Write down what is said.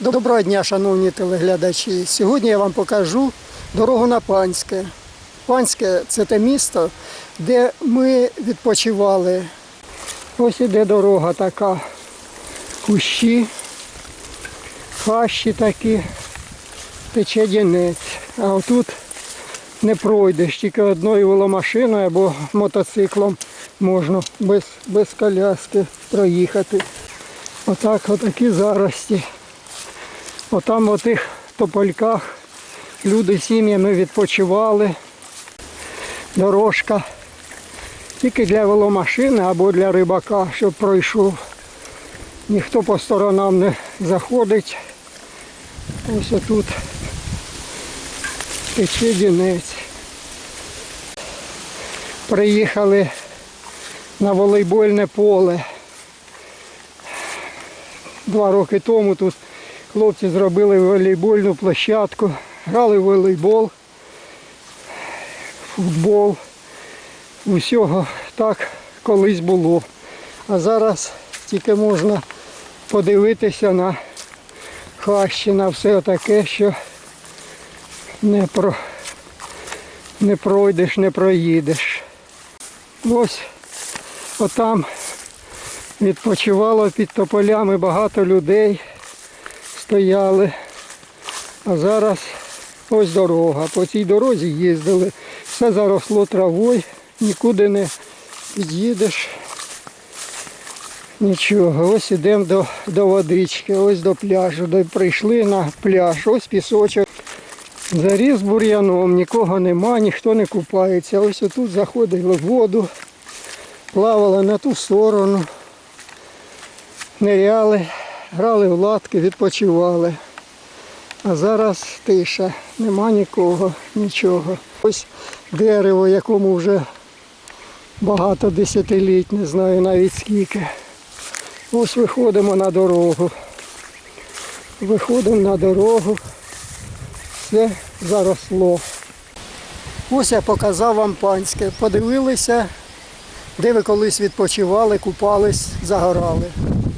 Доброго дня, шановні телеглядачі. Сьогодні я вам покажу дорогу на Панське. Панське це те місто, де ми відпочивали. Ось іде дорога така. Кущі, хащі такі, тече дінець. А отут не пройдеш, тільки одною веломашиною або мотоциклом можна без, без коляски проїхати. Отак, отакі зарості. Отам в тих топольках люди сім'ями відпочивали. Дорожка. Тільки для веломашини або для рибака, щоб пройшов. Ніхто по сторонам не заходить. Ось отут тече дінець. Приїхали на волейбольне поле. Два роки тому тут хлопці зробили волейбольну площадку, грали в волейбол, футбол. Усього так колись було. А зараз тільки можна подивитися на хащі, все таке, що не, про, не пройдеш, не проїдеш. Ось отам відпочивало під тополями багато людей стояли. А зараз ось дорога. По цій дорозі їздили. Все заросло травою, нікуди не під'їдеш. Нічого, ось ідемо до, до водички, ось до пляжу. Де прийшли на пляж, ось пісочок. Заріс бур'яном, нікого нема, ніхто не купається. Ось отут заходили в воду, плавали на ту сторону, ниряли, грали в латки, відпочивали. А зараз тиша, нема нікого, нічого. Ось дерево, якому вже багато десятиліть, не знаю навіть скільки. Ось виходимо на дорогу. Виходимо на дорогу. Все заросло. Ось я показав вам панське. Подивилися, де ви колись відпочивали, купались, загорали.